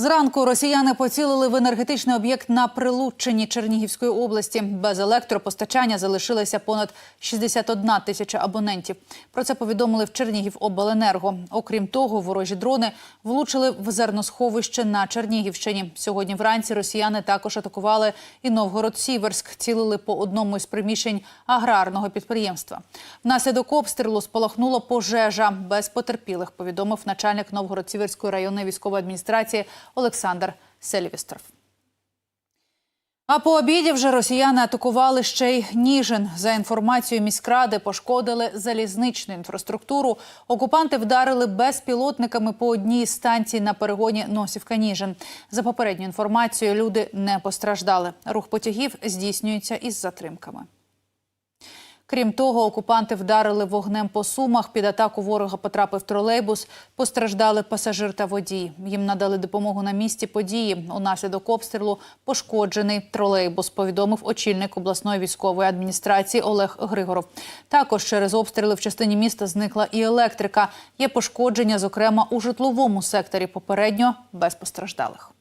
Зранку росіяни поцілили в енергетичний об'єкт на Прилуччині Чернігівської області. Без електропостачання залишилося понад 61 тисяча абонентів. Про це повідомили в Чернігівобленерго. Окрім того, ворожі дрони влучили в зерносховище на Чернігівщині. Сьогодні вранці росіяни також атакували і Новгород-Сіверськ. Цілили по одному із приміщень аграрного підприємства. Внаслідок обстрілу спалахнула пожежа без потерпілих. Повідомив начальник Новгород-Сіверської районної військової адміністрації Олександр Сельвістров. А по обіді вже росіяни атакували ще й Ніжин. За інформацією міськради, пошкодили залізничну інфраструктуру. Окупанти вдарили безпілотниками по одній з станцій на перегоні Носівка-Ніжин. За попередньою інформацією, люди не постраждали. Рух потягів здійснюється із затримками. Крім того, окупанти вдарили вогнем по сумах. Під атаку ворога потрапив тролейбус. Постраждали пасажир та водій. Їм надали допомогу на місці події. Унаслідок обстрілу пошкоджений тролейбус. Повідомив очільник обласної військової адміністрації Олег Григоров. Також через обстріли в частині міста зникла і електрика. Є пошкодження, зокрема у житловому секторі. Попередньо без постраждалих.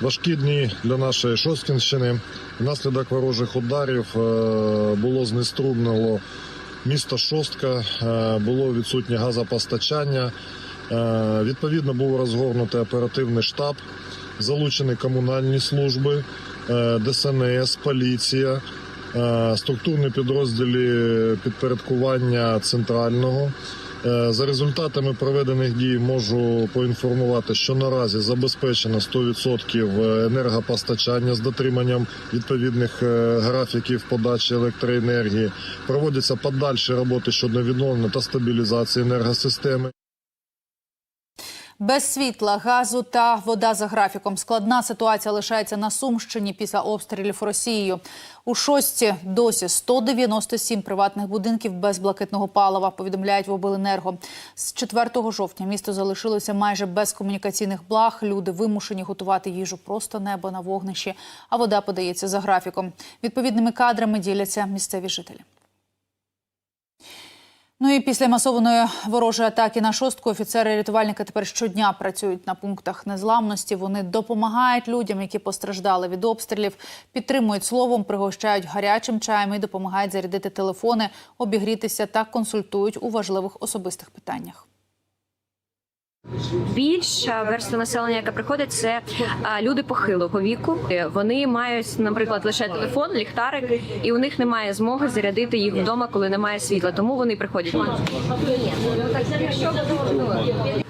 Важкі дні для нашої Шосткінщини. Внаслідок ворожих ударів е, було знеструмлено місто Шостка, е, було відсутнє газопостачання. Е, Відповідно, був розгорнутий оперативний штаб, залучені комунальні служби, ДСНС, поліція, структурні підрозділи підпорядкування центрального. Е, За результатами проведених дій можу поінформувати, що наразі забезпечено 100% енергопостачання з дотриманням відповідних е, графіків подачі електроенергії. Проводяться подальші роботи щодо відновлення та стабілізації енергосистеми. Без світла, газу та вода за графіком. Складна ситуація лишається на Сумщині після обстрілів Росією. У шості досі 197 приватних будинків без блакитного палива, повідомляють в обленерго. З 4 жовтня місто залишилося майже без комунікаційних благ. Люди вимушені готувати їжу просто небо на вогнищі, а вода подається за графіком. Відповідними кадрами діляться місцеві жителі. Ну і після масованої ворожої атаки на шостку офіцери-рятувальники тепер щодня працюють на пунктах незламності. Вони допомагають людям, які постраждали від обстрілів, підтримують словом, пригощають гарячим чаєм і допомагають зарядити телефони, обігрітися та консультують у важливих особистих питаннях. Більша верства населення, яка приходить, це люди похилого віку. Вони мають, наприклад, лише телефон, ліхтарик, і у них немає змоги зарядити їх вдома, коли немає світла. Тому вони приходять.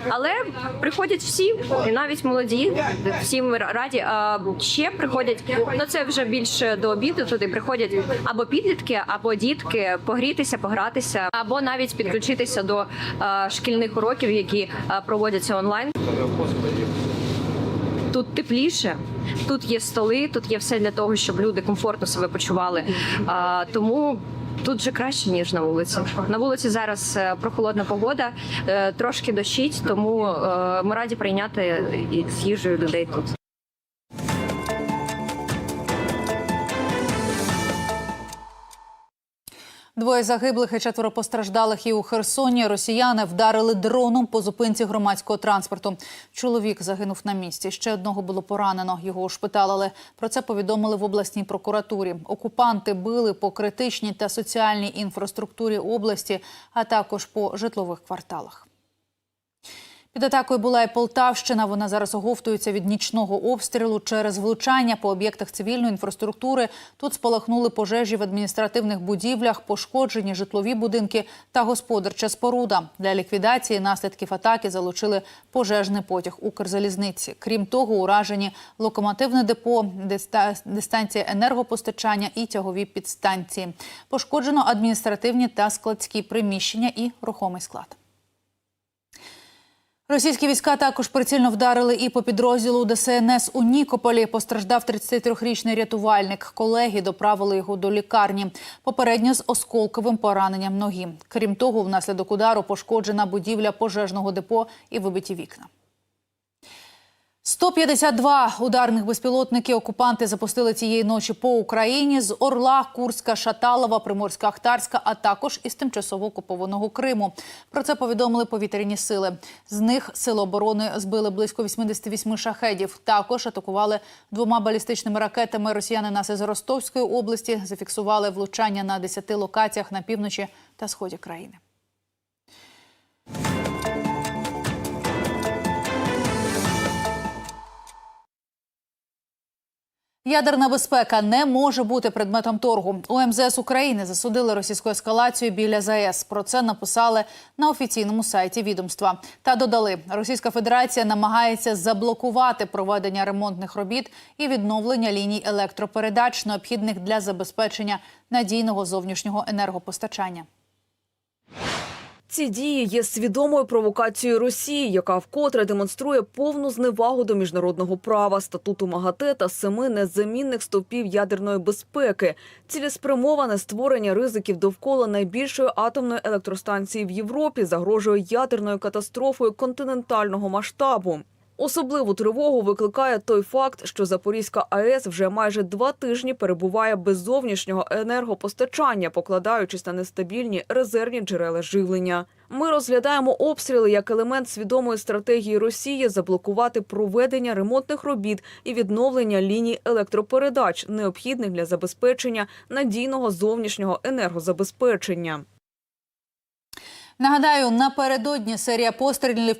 Але приходять всі, і навіть молоді, всі ми раді. А ще приходять. Ну це вже більше до обіду. Туди приходять або підлітки, або дітки погрітися, погратися, або навіть підключитися до шкільних уроків, які проводяться онлайн. Тут тепліше, тут є столи, тут є все для того, щоб люди комфортно себе почували. Тому тут же краще ніж на вулиці. На вулиці зараз е, прохолодна погода, е, трошки дощить, тому е, ми раді прийняти з їжею людей тут. Двоє загиблих і четверо постраждалих і у Херсоні. Росіяни вдарили дроном по зупинці громадського транспорту. Чоловік загинув на місці. Ще одного було поранено. Його ушпиталили. Про це повідомили в обласній прокуратурі. Окупанти били по критичній та соціальній інфраструктурі області, а також по житлових кварталах. Під атакою була і Полтавщина. Вона зараз оговтується від нічного обстрілу через влучання по об'єктах цивільної інфраструктури. Тут спалахнули пожежі в адміністративних будівлях, пошкоджені житлові будинки та господарча споруда. Для ліквідації наслідків атаки залучили пожежний потяг Укрзалізниці. Крім того, уражені локомотивне депо, диста- дистанція енергопостачання і тягові підстанції. Пошкоджено адміністративні та складські приміщення і рухомий склад. Російські війська також прицільно вдарили і по підрозділу ДСНС у Нікополі. Постраждав 33-річний рятувальник. Колеги доправили його до лікарні. Попередньо з осколковим пораненням ноги. Крім того, внаслідок удару пошкоджена будівля пожежного депо і вибиті вікна. 152 ударних безпілотники окупанти запустили цієї ночі по Україні з Орла, Курська, Шаталова, Приморська, Ахтарська, а також із тимчасово окупованого Криму. Про це повідомили повітряні сили. З них сили оборони збили близько 88 шахедів. Також атакували двома балістичними ракетами. Росіяни нас із Ростовської області зафіксували влучання на 10 локаціях на півночі та сході країни. Ядерна безпека не може бути предметом торгу. У МЗС України засудили російську ескалацію біля ЗАЕС. Про це написали на офіційному сайті відомства. Та додали, Російська Федерація намагається заблокувати проведення ремонтних робіт і відновлення ліній електропередач, необхідних для забезпечення надійного зовнішнього енергопостачання. Ці дії є свідомою провокацією Росії, яка вкотре демонструє повну зневагу до міжнародного права, статуту МАГАТЕ та семи незамінних стовпів ядерної безпеки, цілеспрямоване створення ризиків довкола найбільшої атомної електростанції в Європі загрожує ядерною катастрофою континентального масштабу. Особливу тривогу викликає той факт, що Запорізька АЕС вже майже два тижні перебуває без зовнішнього енергопостачання, покладаючись на нестабільні резервні джерела живлення. Ми розглядаємо обстріли як елемент свідомої стратегії Росії заблокувати проведення ремонтних робіт і відновлення ліній електропередач, необхідних для забезпечення надійного зовнішнього енергозабезпечення. Нагадаю, напередодні серія пострілів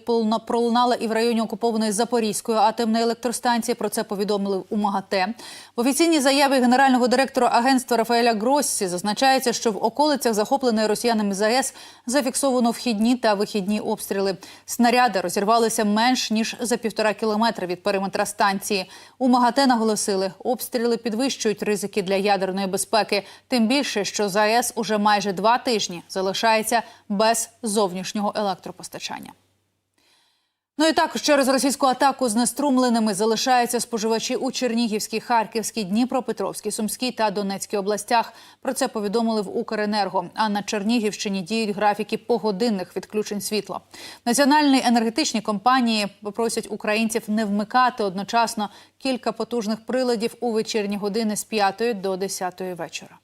пролунала і в районі окупованої Запорізької атомної електростанції. Про це повідомили у МАГАТЕ. В офіційній заяві генерального директора агентства Рафаеля Гроссі зазначається, що в околицях захопленої росіянами ЗАЕС зафіксовано вхідні та вихідні обстріли. Снаряди розірвалися менш ніж за півтора кілометра від периметра станції. У МАГАТЕ наголосили, обстріли підвищують ризики для ядерної безпеки. Тим більше, що ЗАЕС уже майже два тижні залишається без зовнішнього електропостачання. Ну і також через російську атаку з неструмленими залишаються споживачі у Чернігівській, Харківській, Дніпропетровській, Сумській та Донецькій областях. Про це повідомили в Укренерго. А на Чернігівщині діють графіки погодинних відключень світла. Національні енергетичні компанії попросять українців не вмикати одночасно кілька потужних приладів у вечірні години з 5 до 10 вечора.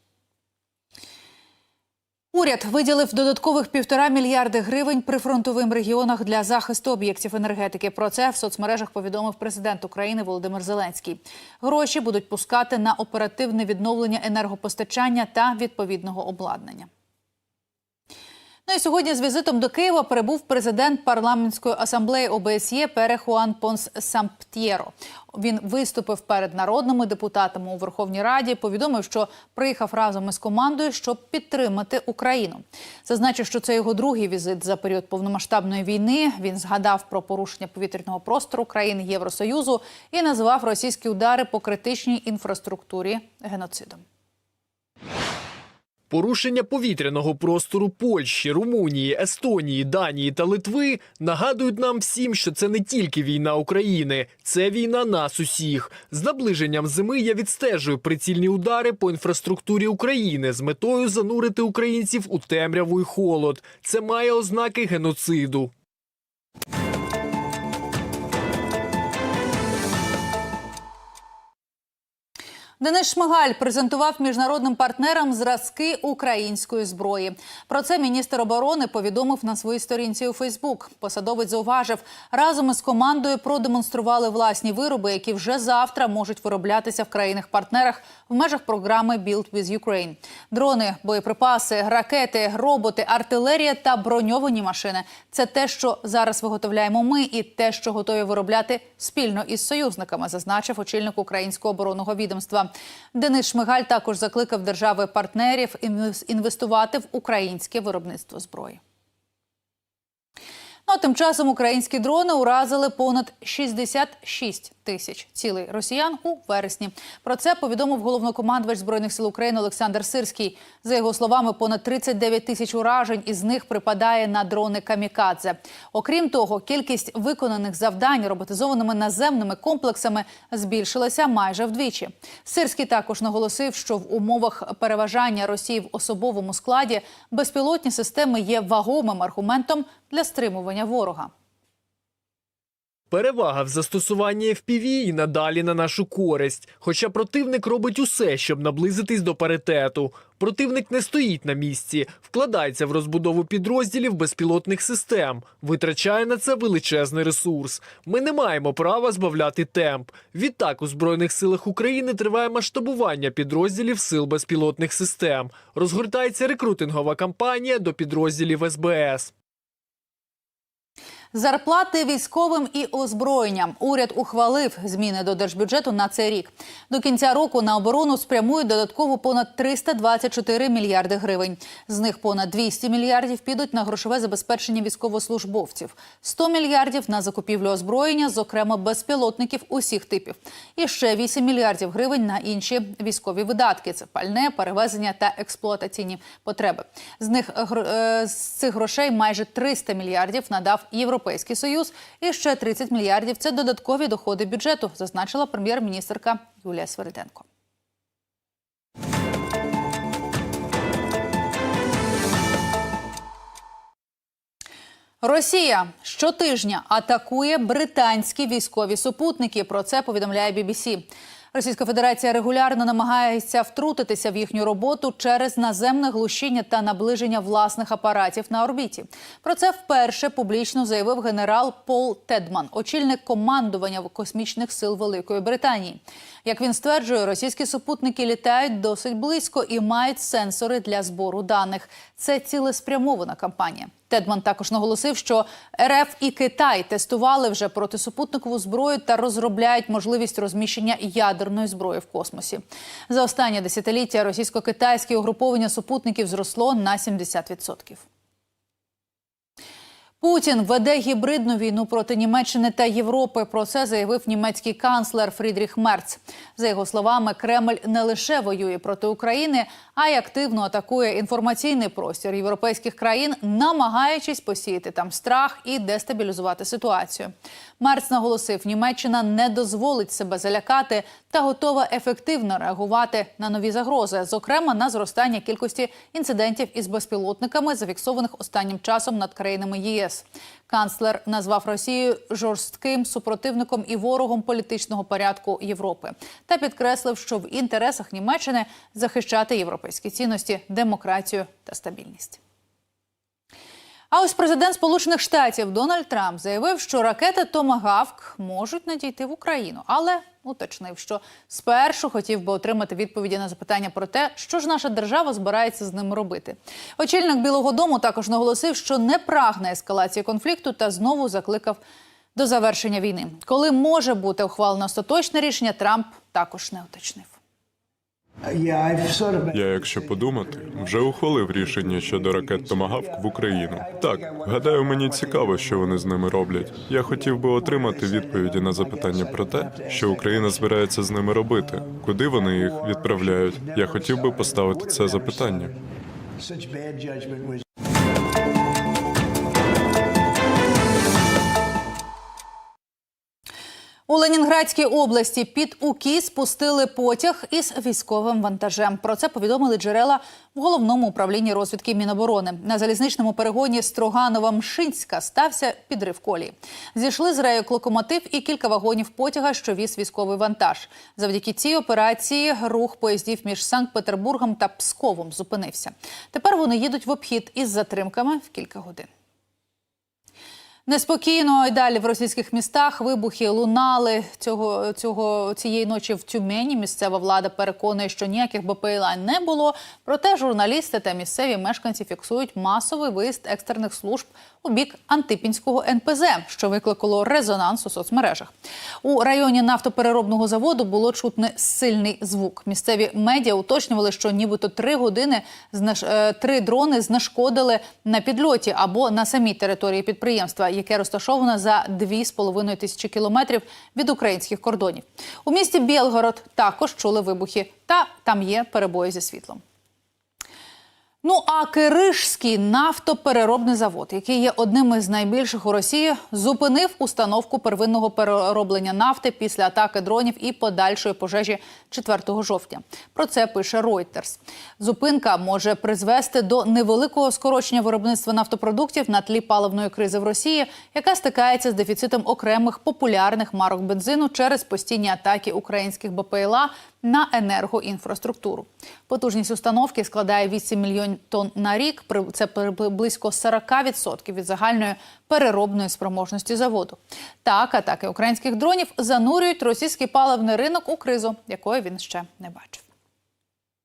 Уряд виділив додаткових півтора мільярди гривень прифронтовим регіонах для захисту об'єктів енергетики. Про це в соцмережах повідомив президент України Володимир Зеленський. Гроші будуть пускати на оперативне відновлення енергопостачання та відповідного обладнання. Ну і сьогодні з візитом до Києва перебув президент парламентської асамблеї ОБСЄ Пере Хуан Понс Самптєро. Він виступив перед народними депутатами у Верховній Раді. Повідомив, що приїхав разом із командою, щоб підтримати Україну. Зазначив, що це його другий візит за період повномасштабної війни. Він згадав про порушення повітряного простору країн Євросоюзу і назвав російські удари по критичній інфраструктурі геноцидом. Порушення повітряного простору Польщі, Румунії, Естонії, Данії та Литви нагадують нам всім, що це не тільки війна України, це війна нас усіх. З наближенням зими я відстежую прицільні удари по інфраструктурі України з метою занурити українців у темряву й холод. Це має ознаки геноциду. Денис Шмигаль презентував міжнародним партнерам зразки української зброї. Про це міністр оборони повідомив на своїй сторінці у Фейсбук. Посадовець зауважив, разом із командою продемонстрували власні вироби, які вже завтра можуть вироблятися в країнах-партнерах в межах програми «Build with Ukraine». Дрони, боєприпаси, ракети, роботи, артилерія та броньовані машини це те, що зараз виготовляємо ми, і те, що готові виробляти спільно із союзниками, зазначив очільник українського оборонного відомства. Денис Шмигаль також закликав держави-партнерів інвестувати в українське виробництво зброї. Ну, а тим часом українські дрони уразили понад 66 тисяч цілей росіян у вересні. Про це повідомив головнокомандувач збройних сил України Олександр Сирський. За його словами, понад 39 тисяч уражень із них припадає на дрони камікадзе. Окрім того, кількість виконаних завдань роботизованими наземними комплексами збільшилася майже вдвічі. Сирський також наголосив, що в умовах переважання Росії в особовому складі безпілотні системи є вагомим аргументом для стримування ворога. Перевага в застосуванні FPV і надалі на нашу користь. Хоча противник робить усе, щоб наблизитись до паритету. Противник не стоїть на місці, вкладається в розбудову підрозділів безпілотних систем, витрачає на це величезний ресурс. Ми не маємо права збавляти темп. Відтак у збройних силах України триває масштабування підрозділів сил безпілотних систем. Розгортається рекрутингова кампанія до підрозділів СБС. Зарплати військовим і озброєнням. Уряд ухвалив зміни до держбюджету на цей рік. До кінця року на оборону спрямують додатково понад 324 мільярди гривень. З них понад 200 мільярдів підуть на грошове забезпечення військовослужбовців, 100 мільярдів на закупівлю озброєння, зокрема безпілотників усіх типів. І ще 8 мільярдів гривень на інші військові видатки. Це пальне, перевезення та експлуатаційні потреби. З них е, з цих грошей майже 300 мільярдів надав Європейський Союз. І ще 30 мільярдів це додаткові доходи бюджету, зазначила прем'єр-міністрка Юлія Свериденко. Росія щотижня атакує британські військові супутники. Про це повідомляє BBC. Російська Федерація регулярно намагається втрутитися в їхню роботу через наземне глушіння та наближення власних апаратів на орбіті. Про це вперше публічно заявив генерал Пол Тедман, очільник командування космічних сил Великої Британії. Як він стверджує, російські супутники літають досить близько і мають сенсори для збору даних. Це цілеспрямована кампанія. Тедман також наголосив, що РФ і Китай тестували вже протисупутникову зброю та розробляють можливість розміщення ядерної зброї в космосі. За останнє десятиліття російсько-китайське угруповання супутників зросло на 70%. Путін веде гібридну війну проти Німеччини та Європи. Про це заявив німецький канцлер Фрідріх Мерц. За його словами, Кремль не лише воює проти України, а й активно атакує інформаційний простір європейських країн, намагаючись посіяти там страх і дестабілізувати ситуацію. Мерц наголосив, Німеччина не дозволить себе залякати та готова ефективно реагувати на нові загрози, зокрема на зростання кількості інцидентів із безпілотниками, зафіксованих останнім часом над країнами ЄС. Канцлер назвав Росію жорстким супротивником і ворогом політичного порядку Європи та підкреслив, що в інтересах Німеччини захищати європейські цінності, демократію та стабільність. А ось президент Сполучених Штатів Дональд Трамп заявив, що ракети Томагавк можуть надійти в Україну, але уточнив, що спершу хотів би отримати відповіді на запитання про те, що ж наша держава збирається з ними робити. Очільник Білого Дому також наголосив, що не прагне ескалації конфлікту та знову закликав до завершення війни. Коли може бути ухвалено остаточне рішення, Трамп також не уточнив. Я, якщо подумати, вже ухвалив рішення щодо ракет Томагавк в Україну. Так, гадаю, мені цікаво, що вони з ними роблять. Я хотів би отримати відповіді на запитання про те, що Україна збирається з ними робити, куди вони їх відправляють. Я хотів би поставити це запитання. У Ленінградській області під УКІ спустили потяг із військовим вантажем. Про це повідомили джерела в головному управлінні розвідки Міноборони. На залізничному перегоні Строганова-Мшинська стався підрив колії. Зійшли з рейок локомотив і кілька вагонів потяга, що віз військовий вантаж. Завдяки цій операції рух поїздів між Санкт-Петербургом та Псковом зупинився. Тепер вони їдуть в обхід із затримками в кілька годин. Неспокійно і далі в російських містах вибухи лунали цього, цього цієї ночі в Тюмені. Місцева влада переконує, що ніяких БПЛА не було. Проте журналісти та місцеві мешканці фіксують масовий виїзд екстрених служб у бік Антипінського НПЗ, що викликало резонанс у соцмережах. У районі нафтопереробного заводу було чутне сильний звук. Місцеві медіа уточнювали, що нібито три години знеш- е, три дрони знешкодили на підльоті або на самій території підприємства, яке розташоване за 2,5 тисячі кілометрів від українських кордонів. У місті Білгород також чули вибухи, та там є перебої зі світлом. Ну а Киришський нафтопереробний завод, який є одним із найбільших у Росії, зупинив установку первинного перероблення нафти після атаки дронів і подальшої пожежі 4 жовтня. Про це пише Reuters. Зупинка може призвести до невеликого скорочення виробництва нафтопродуктів на тлі паливної кризи в Росії, яка стикається з дефіцитом окремих популярних марок бензину через постійні атаки українських БПЛА на енергоінфраструктуру. Потужність установки складає 8 мільйонів тонн на рік. Це близько 40% від загальної переробної спроможності заводу. Так, атаки українських дронів занурюють російський паливний ринок у кризу, якої він ще не бачив.